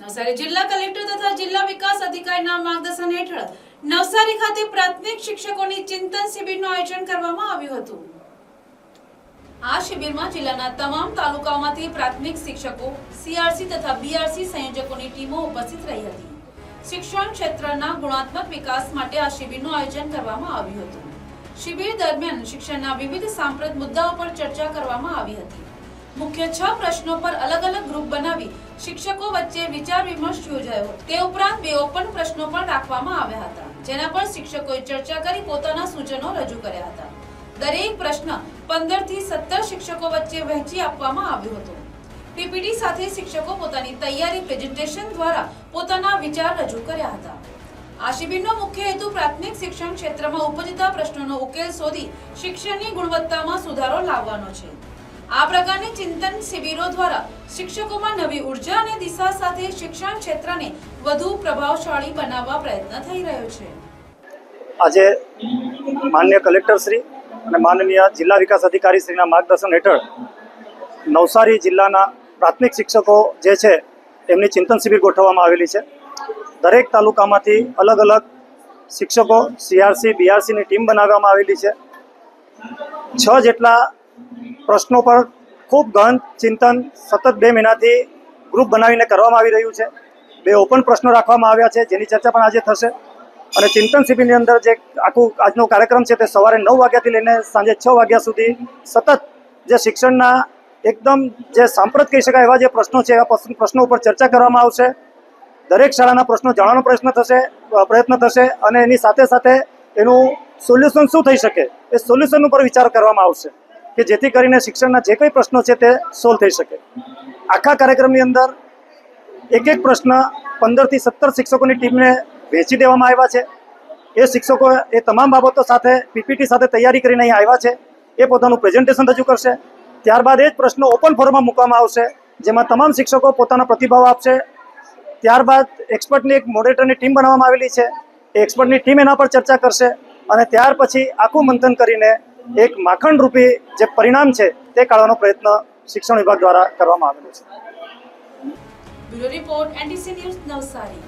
નવસારી જિલ્લા કલેક્ટર તથા જિલ્લા વિકાસ અધિકારીના માર્ગદર્શન હેઠળ નવસારી ખાતે પ્રાથમિક શિક્ષકોની ચિંતન શિબિરનું આયોજન કરવામાં આવ્યું હતું. આ શિબિરમાં જિલ્લાના તમામ તાલુકાઓમાંથી પ્રાથમિક શિક્ષકો, સીઆરસી તથા બીઆરસી સંયોજકોની ટીમો ઉપસ્થિત રહી હતી. શિક્ષણ ક્ષેત્રના ગુણાત્મક વિકાસ માટે આ શિબિરનું આયોજન કરવામાં આવ્યું હતું. શિબિર દરમિયાન શિક્ષણના વિવિધ સાંપ્રત મુદ્દાઓ પર ચર્ચા કરવામાં આવી હતી. મુખ્ય છ પ્રશ્નો પર અલગ અલગ ગ્રુપ બનાવી શિક્ષકો વચ્ચે વિચાર વિમર્શ યોજાયો. તે ઉપરાંત બે ઓપન પ્રશ્નો પણ રાખવામાં આવ્યા હતા, જેના પર શિક્ષકોએ ચર્ચા કરી પોતાના સૂચનો રજૂ કર્યા હતા. દરેક પ્રશ્ન પંદરથી સત્તર શિક્ષકો વચ્ચે વહેંચી આપવામાં આવ્યો હતો. પીપીટી સાથે શિક્ષકો પોતાની તૈયારી પ્રેઝન્ટેશન દ્વારા પોતાના વિચાર રજૂ કર્યા હતા. આ શિબિરનો મુખ્ય હેતુ પ્રાથમિક શિક્ષણ ક્ષેત્રમાં ઉપજતા પ્રશ્નોનો ઉકેલ શોધી શિક્ષણની ગુણવત્તામાં સુધારો લાવવાનો છે. આ પ્રકારની ચિંતન શિબિરો દ્વારા શિક્ષકોમાં નવી ઊર્જા અને દિશા સાથે શિક્ષણ ક્ષેત્રને વધુ પ્રભાવશાળી બનાવવા પ્રયત્ન થઈ રહ્યો છે. આજે માન્ય કલેક્ટરશ્રી અને માનનીય જિલ્લા વિકાસ અધિકારી શ્રીના માર્ગદર્શન હેઠળ નવસારી જિલ્લાના પ્રાથમિક શિક્ષકો જે છે એમની ચિંતન શિબિર ગોઠવવામાં આવેલી છે. દરેક તાલુકામાંથી અલગ અલગ શિક્ષકો સીઆરસી, બીઆરસીની ટીમ બનાવવામાં આવેલી છે. છ જેટલા પ્રશ્નો પર ખૂબ ગહન ચિંતન સતત બે મહિનાથી ગ્રુપ બનાવીને કરવામાં આવી રહ્યું છે. બે ઓપન પ્રશ્નો રાખવામાં આવ્યા છે, જેની ચર્ચા પણ આજે થશે. અને ચિંતન શિબિરની અંદર જે આખું આજનો કાર્યક્રમ છે તે સવારે નવ વાગ્યાથી લઈને સાંજે છ વાગ્યા સુધી સતત જે શિક્ષણના એકદમ જે સાંપ્રત કહી શકાય એવા જે પ્રશ્નો છે, એવા પ્રશ્નો ઉપર ચર્ચા કરવામાં આવશે. દરેક શાળાના પ્રશ્નો જાણવાનો પ્રશ્ન થશે પ્રયત્ન થશે અને એની સાથે સાથે એનું સોલ્યુશન શું થઈ શકે? એ સોલ્યુશન ઉપર વિચાર કરવામાં આવશે. કે જેથી કરીને શિક્ષણના જે કંઈ પ્રશ્નો છે તે સોલ્વ થઈ શકે. આખા કાર્યક્રમની અંદર એક એક પ્રશ્ન પંદરથી સત્તર શિક્ષકોની ટીમને વેચી દેવામાં આવ્યા છે. એ શિક્ષકો એ તમામ બાબતો સાથે, પીપીટી સાથે તૈયારી કરીને અહીં આવ્યા છે. એ પોતાનું પ્રેઝન્ટેશન રજૂ કરશે. ત્યારબાદ એ જ પ્રશ્નો ઓપન ફોરમમાં મૂકવામાં આવશે, જેમાં તમામ શિક્ષકો પોતાના પ્રતિભાવ આપશે. ત્યારબાદ એક્સપર્ટની એક મોડરેટરની ટીમ બનાવવામાં આવેલી છે. એ એક્સપર્ટની ટીમ એના પર ચર્ચા કરશે અને ત્યાર પછી આખું મંથન કરીને એક માખણ રૂપી જે પરિણામ છે તે કાઢવાનો પ્રયત્ન શિક્ષણ વિભાગ દ્વારા કરવામાં આવેલો છે. Report NDC news Navsari.